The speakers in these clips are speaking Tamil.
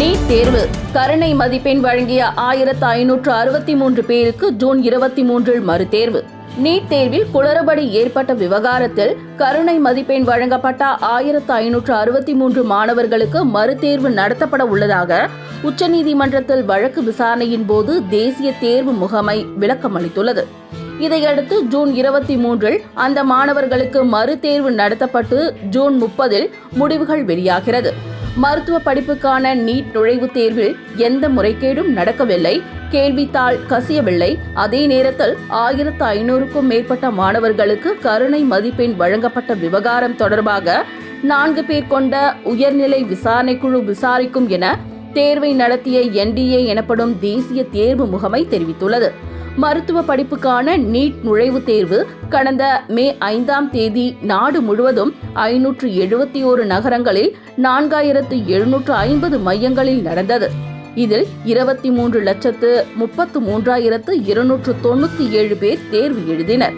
நீட் தேர்வு. கருணை மதிப்பெண் வழங்கிய ஆயிரத்து ஐநூற்று அறுபத்தி மூன்று பேருக்கு ஜூன் இருபத்தி மூன்றில் மறுதேர்வு நீட் தேர்வில் குளறுபடி ஏற்பட்ட விவகாரத்தில் கருணை மதிப்பெண் வழங்கப்பட்ட ஆயிரத்து ஐநூற்று அறுபத்தி மூன்று மாணவர்களுக்கு மறுதேர்வு நடத்தப்பட உள்ளதாக உச்சநீதிமன்றத்தில் வழக்கு விசாரணையின் போது தேசிய தேர்வு முகமை விளக்கமளித்துள்ளது இதையடுத்து ஜூன் இருபத்தி மூன்றில் அந்த மாணவர்களுக்கு மறுதேர்வு நடத்தப்பட்டு ஜூன் முப்பதில் முடிவுகள் வெளியாகிறது. மருத்துவ படிப்புக்கான நீட் நுழைவுத் தேர்வில் எந்த முறைகேடும் நடக்கவில்லை. கேள்வித்தாள் கசியவில்லை. அதே நேரத்தில் ஆயிரத்து ஐநூறுக்கும் மேற்பட்ட மாணவர்களுக்கு கருணை மதிப்பெண் வழங்கப்பட்ட விவகாரம் தொடர்பாக நான்கு பேர் கொண்ட உயர்நிலை விசாரணைக்குழு விசாரிக்கும் என தேர்வை நடத்திய என்டிஏ எனப்படும் தேசிய தேர்வு முகமை தெரிவித்துள்ளது. மருத்துவ படிப்புக்கான நீட் நுழைவுத் தேர்வு கடந்த மே ஐந்தாம் தேதி நாடு முழுவதும் ஐநூற்று எழுபத்தி ஓரு நகரங்களில் நான்காயிரத்து எழுநூற்று ஐம்பது மையங்களில் நடந்தது. இதில் இருபத்தி மூன்று லட்சத்து முப்பத்து மூன்றாயிரத்து இருநூற்று தொண்ணூத்தி ஏழு பேர் தேர்வு எழுதினர்.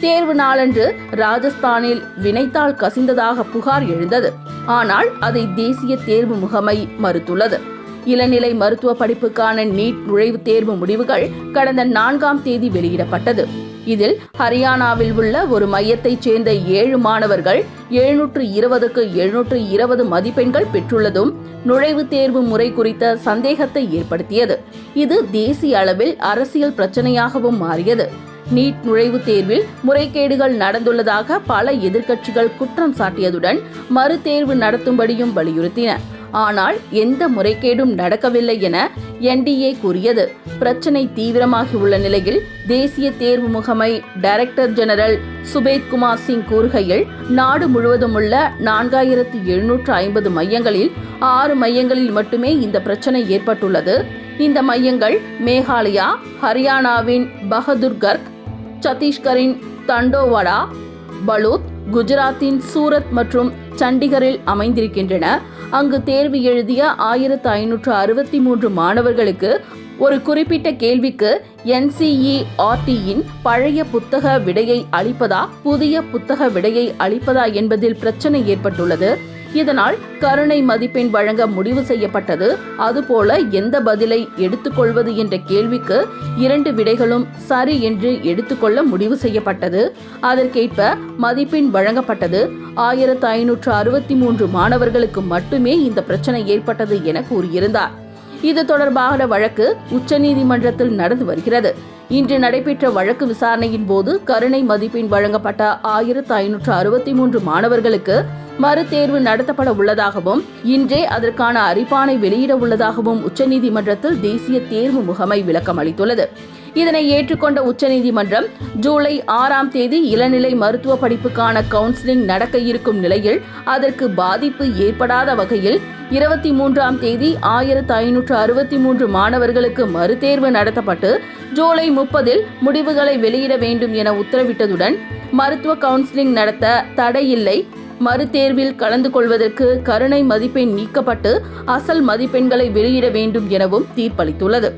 தேர்வு நாளன்று ராஜஸ்தானில் வினைத்தாள் கசிந்ததாக புகார் எழுந்தது. ஆனால் அதை தேசிய தேர்வு முகமை மறுத்துள்ளது. இளநிலை மருத்துவ படிப்புக்கான நீட் நுழைவுத் தேர்வு முடிவுகள் கடந்த நான்காம் தேதி வெளியிடப்பட்டது. இதில் ஹரியானாவில் உள்ள ஒரு மையத்தைச் சேர்ந்த ஏழு மாணவர்கள் எழுநூற்று இருபதுக்கு எழுநூற்று இருபது மதிப்பெண்கள் பெற்றுள்ளதும் நுழைவுத் தேர்வு முறை குறித்த சந்தேகத்தை ஏற்படுத்தியது. இது தேசிய அளவில் அரசியல் பிரச்சனையாகவும் மாறியது. நீட் நுழைவுத் தேர்வில் முறைகேடுகள் நடந்துள்ளதாக பல எதிர்க்கட்சிகள் குற்றம் சாட்டியதுடன் மறுதேர்வு நடத்தும்படியும் வலியுறுத்தின. ஆனால் எந்த முறைகேடும் நடக்கவில்லை என என்டிஏ கூறியது. பிரச்சினை தீவிரமாகி உள்ள நிலையில் தேசிய தேர்வு முகமை டைரக்டர் ஜெனரல் சுபேத்குமார் சிங் கூறுகையில் நாடு முழுவதும் உள்ள நான்காயிரத்து எழுநூற்று ஐம்பது மையங்களில் ஆறு மையங்களில் மட்டுமே இந்த பிரச்சனை ஏற்பட்டுள்ளது. இந்த மையங்கள் மேகாலயா ஹரியானாவின் பகதுர்கர்க் சத்தீஸ்கரின் தண்டோவடா பலூத் குஜராத்தின் சூரத் மற்றும் சண்டிகரில் அமைந்திருக்கின்றன. அங்கு தேர்வு எழுதிய ஆயிரத்து ஐநூற்று அறுபத்தி மூன்று மாணவர்களுக்கு ஒரு குறிப்பிட்ட கேள்விக்கு என்சிஇஆர்டியின் பழைய புத்தக விடையை அளிப்பதா புதிய புத்தக விடையை அளிப்பதா என்பதில் பிரச்சனை ஏற்பட்டுள்ளது. இதனால் கருணை மதிப்பெண் வழங்க முடிவு செய்யப்பட்டது. அதுபோல எந்த பதிலை எடுத்துக்கொள்வது என்ற கேள்விக்கு இரண்டு விடைகளும் சரி என்று எடுத்துக்கொள்ள முடிவு செய்யப்பட்டது. அதற்கேற்ப மதிப்பெண் வழங்கப்பட்டது. ஆயிரத்து ஐநூற்று அறுபத்தி மூன்று மாணவர்களுக்கு மட்டுமே இந்த பிரச்சனை ஏற்பட்டது என கூறியிருந்தார். இது தொடர்பான வழக்கு உச்சநீதிமன்றத்தில் நடந்து வருகிறது. இன்று நடைபெற்ற வழக்கு விசாரணையின் போது கருணை மதிப்பெண் வழங்கப்பட்ட ஆயிரத்து ஐநூற்று அறுபத்தி மூன்று மாணவர்களுக்கு மறுதேர்வு நடத்தப்பட உள்ளதாகவும் இன்றே அதற்கான அறிப்பானை வெளியிட உள்ளதாகவும் உச்சநீதிமன்றத்தில் தேசிய தேர்வு முகமை விளக்கம் அளித்துள்ளது இதனை ஏற்றுக்கொண்ட உச்சநீதிமன்றம் ஜூலை ஆறாம் தேதி இளநிலை மருத்துவ படிப்புக்கான கவுன்சிலிங் நடக்க இருக்கும் நிலையில் அதற்கு பாதிப்பு ஏற்படாத வகையில் இருபத்தி மூன்றாம் தேதி ஆயிரத்து ஐநூற்று அறுபத்தி மூன்று மாணவர்களுக்கு மறுதேர்வு நடத்தப்பட்டு ஜூலை முப்பதில் முடிவுகளை வெளியிட வேண்டும் என உத்தரவிட்டதுடன் மருத்துவ கவுன்சிலிங் நடத்த தடையில்லை. மறுதேர்வில் கலந்து கொள்வதற்கு கருணை மதிப்பெண் நீக்கப்பட்டு அசல் மதிப்பெண்களை வெளியிட வேண்டும் எனவும் தீர்ப்பளித்துள்ளது.